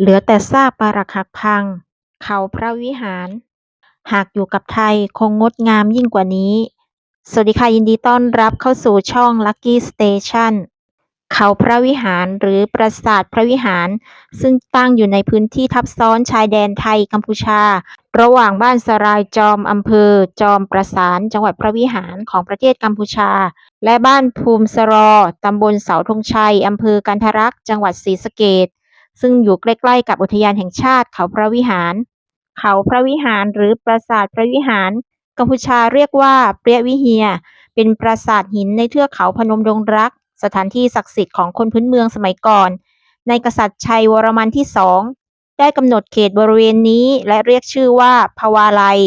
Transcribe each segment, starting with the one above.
เหลือแต่ซากปรักหักพัง เขาพระวิหาร หากอยู่กับไทยคงงดงามยิ่งกว่านี้ สวัสดีค่ะ ยินดีต้อนรับเข้าสู่ช่อง Lucky Station เขาพระวิหารหรือปราสาทพระวิหาร ซึ่งตั้งอยู่ในพื้นที่ทับซ้อนชายแดนไทยกัมพูชา ระหว่างบ้านสรายจอมอำเภอ จอมประสานจังหวัดพระวิหารของประเทศกัมพูชา และบ้านภูมิสรอตำบลเสาธงชัยอำเภอกันทรักษ์จังหวัดศรีสะเกษ ซึ่งอยู่ใกล้ๆกับอุทยานแห่งชาติเขาพระวิหาร เขาพระวิหารหรือปราสาทพระวิหาร กัมพูชาเรียกว่าเปรียวิเฮีย เป็นปราสาทหินในเทือกเขาพนมดงรัก สถานที่ศักดิ์สิทธิ์ของคนพื้นเมืองสมัยก่อน ในกษัตริย์ชัยวรมันที่สองได้กำหนดเขตบริเวณนี้และเรียกชื่อว่าพวาลัย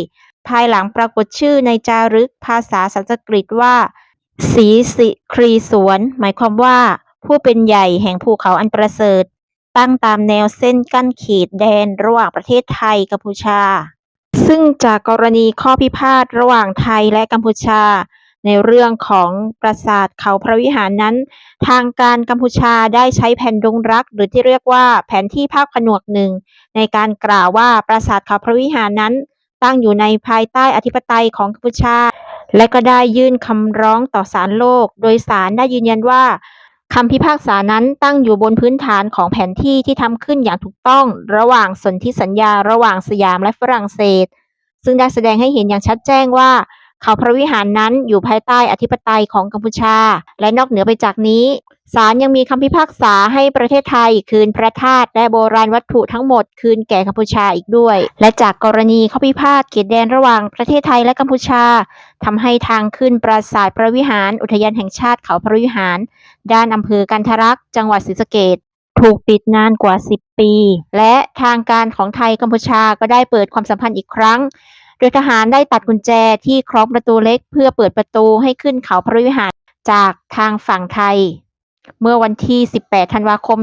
ภายหลังปรากฏชื่อในจารึกภาษาสันสกฤตว่าศรีสิครีสวน หมายความว่าผู้เป็นใหญ่แห่งภูเขาอันประเสริฐ ตั้งตามแนวเส้นกั้นเขตแดนระหว่างประเทศไทยกัมพูชา ซึ่งจากกรณีข้อพิพาทระหว่างไทยและกัมพูชา ในเรื่องของปราสาทเขาพระวิหารนั้น ทางการกัมพูชาได้ใช้แผ่นดงรัก หรือที่เรียกว่าแผนที่ภาคผนวกหนึ่ง ในการกล่าวว่าปราสาทเขาพระวิหารนั้น ตั้งอยู่ในภายใต้อธิปไตยของกัมพูชาและก็ได้ยื่นคำร้องต่อศาลโลก โดยศาลได้ยืนยันว่า คำพิพากษานั้นตั้งอยู่บนพื้นฐานของแผนที่ที่ทำขึ้นอย่างถูกต้อง ระหว่างสนธิสัญญาระหว่างสยามและฝรั่งเศส ซึ่งได้แสดงให้เห็นอย่างชัดแจ้งว่า เขาพระวิหารนั้นอยู่ภายใต้อธิปไตยของกัมพูชา และนอกเหนือไปจากนี้ศาลยังมีคำพิพากษาให้ประเทศไทยคืนพระธาตุและโบราณวัตถุทั้งหมดคืนแก่กัมพูชาอีกด้วย และจากกรณีข้อพิพาทเขตแดนระหว่างประเทศไทยและกัมพูชาทำให้ทางขึ้นปราสาทพระวิหาร อุทยานแห่งชาติเขาพระวิหาร ด้านอำเภอกันทรักษ์จังหวัดศรีสะเกษถูกปิดนานกว่า 10 ปี และทางการของไทยกัมพูชาก็ได้เปิดความสัมพันธ์อีกครั้ง โดยทหารได้ตัดกุญแจที่คล้องประตูเล็กเพื่อเปิดประตูให้ขึ้นเขาพระวิหารจากทางฝั่งไทย เมื่อวันที่ 18 ธันวาคม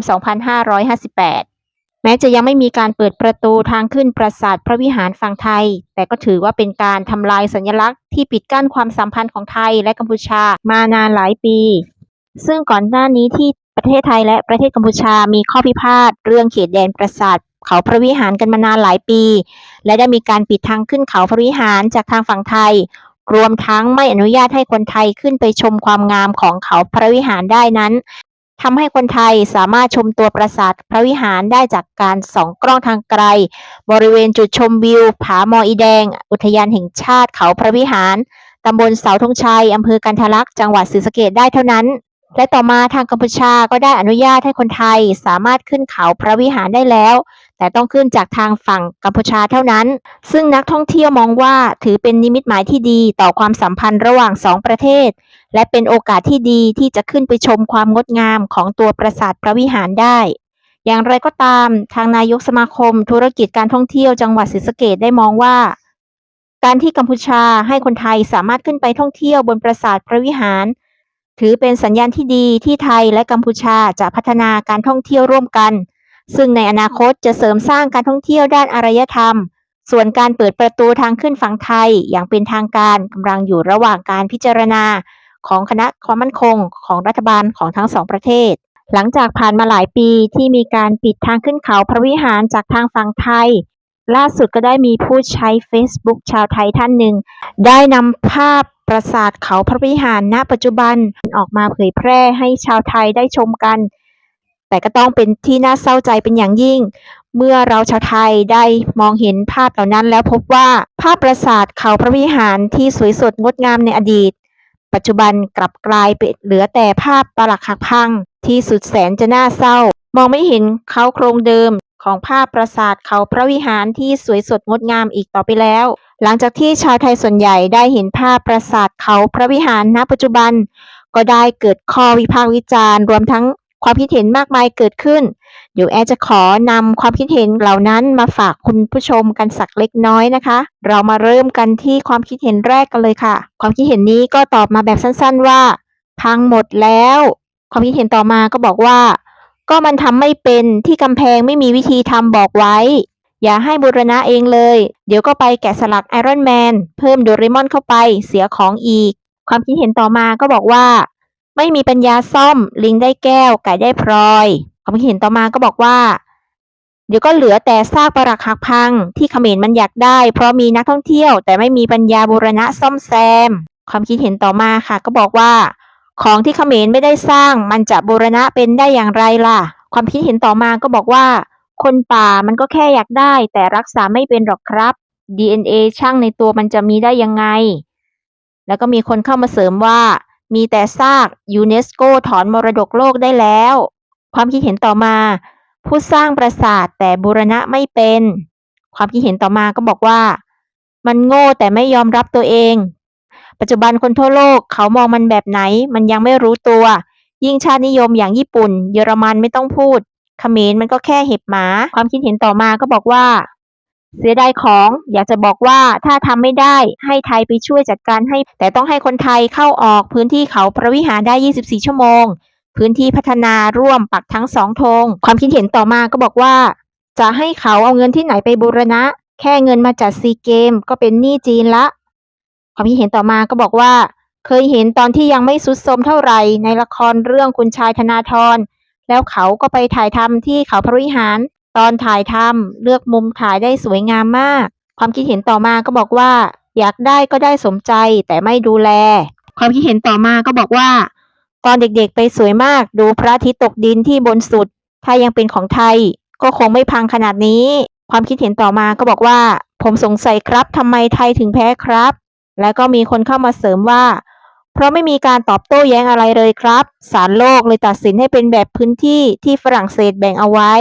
2558 แม้จะยังไม่มีการเปิดประตูทางขึ้นปราสาทพระวิหารฝั่งไทย แต่ก็ถือว่าเป็นการทำลายสัญลักษณ์ที่ปิดกั้นความสัมพันธ์ของไทยและกัมพูชามานานหลายปี ซึ่งก่อนหน้านี้ที่ประเทศไทยและประเทศกัมพูชามีข้อพิพาทเรื่องเขตแดนปราสาท เขาพระวิหารกันมานานหลายปี และได้มีการปิดทางขึ้นเขาพระวิหารจากทางฝั่งไทย รวมทั้งไม่อนุญาตให้คนไทยขึ้นไปชมความงามของเขาพระวิหารได้นั้นทำให้คนไทยสามารถชมตัวปราสาทพระวิหารได้จากการส่องกล้องทางไกล บริเวณจุดชมวิว ผาหมออีแดง อุทยานแห่งชาติเขาพระวิหารตำบลเสาธงชัยอำเภอกันทลักษ์จังหวัดศรีสะเกษได้เท่านั้น และต่อมาทางกัมพูชาก็ได้อนุญาตให้คนไทยสามารถขึ้นเขาพระวิหารได้แล้ว แต่ต้องขึ้นจากทางฝั่งกัมพูชาเท่านั้น ซึ่งนักท่องเที่ยวมองว่าถือเป็นนิมิตหมายที่ดีต่อความสัมพันธ์ระหว่างสองประเทศ และเป็นโอกาสที่ดีที่จะขึ้นไปชมความงดงามของตัวปราสาทพระวิหารได้ อย่างไรก็ตาม ทางนายกสมาคม ธุรกิจการท่องเที่ยวจังหวัดศรีสะเกษได้มองว่าการที่กัมพูชาให้คนไทยสามารถขึ้นไปท่องเที่ยวบนปราสาทพระวิหาร ถือเป็นสัญญาณที่ดีที่ไทยและกัมพูชาจะพัฒนาการท่องเที่ยวร่วมกัน ซึ่งในอนาคตจะเสริมสร้างการท่องเที่ยวด้านอารยธรรม ส่วนการเปิดประตูทางขึ้นฝั่งไทยอย่างเป็นทางการกำลังอยู่ระหว่างการพิจารณาของคณะความมั่นคงของรัฐบาลของทั้งสองประเทศ หลังจากผ่านมาหลายปีที่มีการปิดทางขึ้นเขาพระวิหารจากทางฝั่งไทย ล่าสุดก็ได้มีผู้ใช้ Facebook ชาวไทยท่านหนึ่ง ได้นำภาพ ปราสาทเขาพระวิหารณปัจจุบันออกมาเผยแพร่ให้ชาวไทยได้ชมกัน แต่ก็ต้องเป็นที่น่าเศร้าใจเป็นอย่างยิ่ง เมื่อเราชาวไทยได้มองเห็นภาพเหล่านั้นแล้วพบว่าภาพปราสาทเขาพระวิหารที่สวยสดงดงามในอดีต ปัจจุบันกลับกลายเป็นเหลือแต่ภาพปรักหักพังที่สุดแสนจะน่าเศร้า มองไม่เห็นเขาโครงเดิม ของภาพปราสาทเขาพระวิหารที่สวยสดงดงามอีกต่อไปแล้ว หลังจากที่ชาวไทยส่วนใหญ่ได้เห็นภาพปราสาทเขาพระวิหารณปัจจุบัน ก็ได้เกิดข้อวิพากษ์วิจารณ์ รวมทั้งความคิดเห็นมากมายเกิดขึ้น เดี๋ยวแอจะขอนำความคิดเห็นเหล่านั้นมาฝากคุณผู้ชมกันสักเล็กน้อยนะคะ เรามาเริ่มกันที่ความคิดเห็นแรกกันเลยค่ะ ความคิดเห็นนี้ก็ตอบมาแบบสั้นๆว่า พังหมดแล้ว ความคิดเห็นต่อมาก็บอกว่า ก็มันทำไม่เป็นที่กำแพงไม่มีวิธีทำบอกไว้ อย่าให้บูรณะเองเลย เดี๋ยวก็ไปแกะสลักไอรอนแมนเพิ่มโดเรมอนเข้าไปเสียของอีก ความคิดเห็นต่อมาก็บอกว่า ไม่มีปัญญาซ่อม ลิงได้แก้ว ไก่ได้พลอย ความคิดเห็นต่อมาก็บอกว่า เดี๋ยวก็เหลือแต่ซากปรักหักพัง ที่เขมรมันอยากได้ เพราะมีนักท่องเที่ยว แต่ไม่มีปัญญาบูรณะซ่อมแซม ความคิดเห็นต่อมาค่ะ ก็บอกว่า ของที่เขมรไม่ได้สร้างมันจะบูรณะเป็นได้อย่างไรล่ะ ความคิดเห็นต่อมาก็บอกว่า คนป่ามันก็แค่อยากได้ แต่รักษาไม่เป็นหรอกครับ DNA ช่างในตัวมันจะมีได้ยังไง แล้วก็มีคนเข้ามาเสริมว่า มีแต่ซากยูเนสโกถอนมรดกโลกได้แล้ว ความคิดเห็นต่อมา ผู้สร้างปราสาทแต่บูรณะไม่เป็น ความคิดเห็นต่อมาก็บอกว่า มันโง่แต่ไม่ยอมรับตัวเอง ปัจจุบันคนทั่วโลกเขามองมันแบบไหน มันยังไม่รู้ตัว ยิ่งชาตินิยมอย่างญี่ปุ่น เยอรมันไม่ต้องพูดเขมรมันก็แค่เห็บหมา ความคิดเห็นต่อมาก็บอกว่า เสียดายของอยากจะบอกว่าถ้าทำไม่ได้ให้ไทยไปช่วยจัดการให้ แต่ต้องให้คนไทยเข้าออกพื้นที่เขาพระวิหารได้ 24 ชั่วโมง พื้นที่พัฒนาร่วมปักทั้งสองธงความคิดเห็นต่อมาก็บอกว่า จะให้เขาเอาเงินที่ไหนไปบูรณะ แค่เงินมาจัดซีเกม ก็เป็นหนี้จีนละ ความคิดเห็นต่อมาก็บอกว่า เคยเห็นตอนที่ยังไม่สุดโทมเท่าไหร่ในละครเรื่องคุณชายธนาธรแล้วเขาก็ไปถ่ายทำที่เขาพระวิหาร ตอนถ่ายทำเลือกมุมถ่ายได้สวยงามมาก ความคิดเห็นต่อมาก็บอกว่า อยากได้ก็ได้สมใจแต่ไม่ดูแล ความคิดเห็นต่อมาก็บอกว่า ตอนเด็กๆไปสวยมากดูพระอาทิตย์ตกดินที่บนสุด ถ้ายังเป็นของไทย ก็คงไม่พังขนาดนี้ ความคิดเห็นต่อมาก็บอกว่า ผมสงสัยครับทำไมไทยถึงแพ้ครับ แล้วก็มีคนเข้ามาเสริมว่า เพราะไม่มีการตอบโต้แย้งอะไรเลยครับศาลโลกเลยตัดสินให้เป็นแบบพื้นที่ที่ฝรั่งเศสแบ่งเอาไว้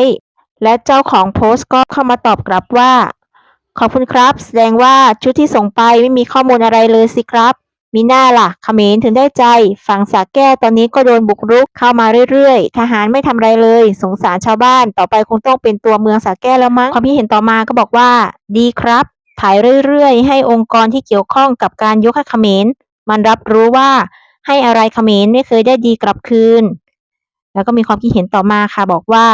และเจ้าของโพสต์ก็เข้ามาตอบกลับว่า ขอบคุณครับ แสดงว่าชุดที่ส่งไปไม่มีข้อมูลอะไรเลยสิครับ มีหน้าล่ะเขมรถึงได้ใจ ฝั่งสาแก้ตอนนี้ก็โดนบุกรุกเข้ามาเรื่อยๆ ทหารไม่ทำอะไรเลย สงสารชาวบ้าน ต่อไปคงต้องเป็นตัวเมืองสาแก้แล้วมั้งความคิดเห็นต่อมาก็บอกว่า ดีครับ ถ่ายเรื่อยๆ ให้องค์กรที่เกี่ยวข้องกับการยกให้เขมร มันรับรู้ว่าให้อะไรเขมรไม่เคยได้ดีกลับคืน แล้วก็มีความคิดเห็นต่อมาค่ะ บอกว่า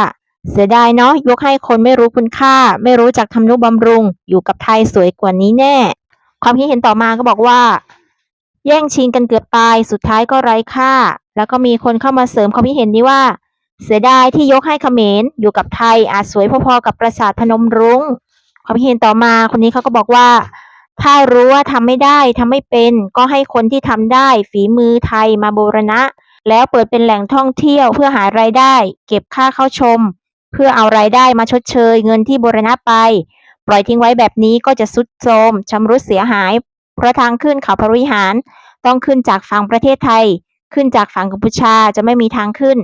เสียดายเนาะยกให้คนไม่รู้คุณค่า ไม่รู้จักทำนุบำรุง อยู่กับไทยสวยกว่านี้แน่ ความคิดเห็นต่อมาก็บอกว่า แย่งชิงกันเกือบตายสุดท้ายก็ไร้ค่า แล้วก็มีคนเข้ามาเสริมความคิดเห็นนี้ว่า เสียดายที่ยกให้เขมรอยู่กับไทยอาจสวยพอๆกับปราสาทพนมรุง้ง ความเห็นต่อมาคนนี้เขาก็บอกว่า ถ้ารู้ว่าทำไม่ได้ทำไม่เป็น ก็ให้คนที่ทำได้ฝีมือไทยมาบูรณะ แล้วเปิดเป็นแหล่งท่องเที่ยวเพื่อหารายได้ เก็บค่าเข้าชม เพื่อเอารายได้มาชดเชย เงินที่บูรณะไป ปล่อยทิ้งไว้แบบนี้ก็จะสุดโทรมชำรุดเสียหาย เพราะทางขึ้นเขาพระวิหาร ต้องขึ้นจากฝั่งประเทศไทย ขึ้นจากฝั่งกัมพูชาจะไม่มีทางขึ้น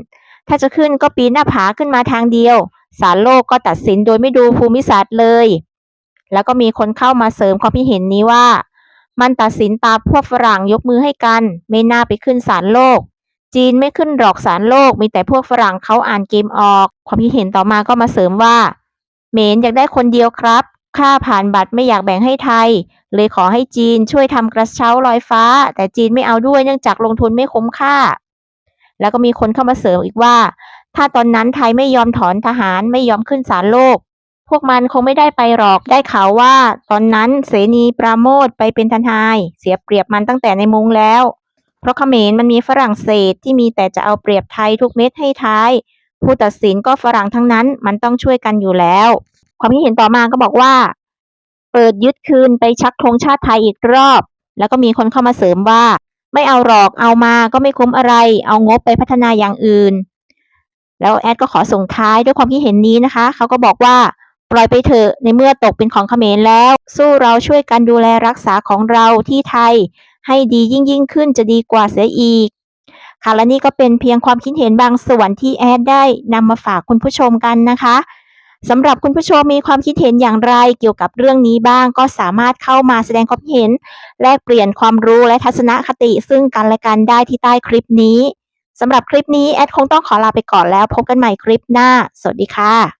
ถ้าจะขึ้นก็ปีนหน้าผาขึ้นมาทางเดียวศาลโลกก็ตัดสินโดยไม่ดูภูมิศาสตร์เลย แล้วก็มีคนเข้ามาเสริมความคิดเห็นนี้ว่า มันตัดสินตามพวกฝรั่งยกมือให้กัน ไม่น่าไปขึ้นศาลโลก จีนไม่ขึ้นหรอกศาลโลก มีแต่พวกฝรั่งเขาอ่านเกมออก ความคิดเห็นต่อมาก็มาเสริมว่าเหมนอยากได้คนเดียวครับค่าผ่านบัตรไม่อยากแบ่งให้ไทย เลยขอให้จีนช่วยทำกระเช้าลอยฟ้า แต่จีนไม่เอาด้วยเนื่องจากลงทุนไม่คุ้มค่า แล้วก็มีคนเข้ามาเสริมอีกว่า ถ้าตอนนั้นไทยไม่ยอมถอนทหารไม่ยอมขึ้นศาลโลก พวกมันคงไม่ได้ไปหรอก ได้ข่าวว่า ตอนนั้นเสนีปราโมทไปเป็นทนาย เสียเปรียบมันตั้งแต่ในมุงแล้ว เพราะเขมรมันมีฝรั่งเศสที่มีแต่จะเอาเปรียบไทยทุกเม็ดให้ท้าย ผู้ตัดสินก็ฝรั่งทั้งนั้น มันต้องช่วยกันอยู่แล้ว ความคิดเห็นต่อมาก็บอกว่า เปิดยึดคืนไปชักธงชาติไทยอีกรอบ แล้วก็มีคนเข้ามาเสริมว่า ไม่เอาหรอกเอามาก็ไม่คุ้มอะไร เอางบไปพัฒนาอย่างอื่น แล้วแอดก็ขอส่งท้ายด้วยความคิดเห็นนี้นะคะ เขาก็บอกว่า ปล่อยไปเถอะในเมื่อตกเป็นของเขมรแล้ว สู้เราช่วยกันดูแลรักษาของเราที่ไทย ให้ดียิ่งยิ่งขึ้นจะดีกว่าเสียอีก ค่ะและนี่ก็เป็นเพียงความคิดเห็นบางส่วนที่แอดได้นำมาฝากคุณผู้ชมกันนะคะสำหรับคุณผู้ชมมีความคิดเห็นอย่างไรเกี่ยวกับเรื่องนี้บ้างก็สามารถเข้ามาแสดงความคิดเห็น แลกเปลี่ยนความรู้และทัศนคติซึ่งกันและกันได้ที่ใต้คลิปนี้สำหรับคลิปนี้แอดคงต้องขอลาไปก่อนแล้วพบกันใหม่คลิปหน้า สวัสดีค่ะ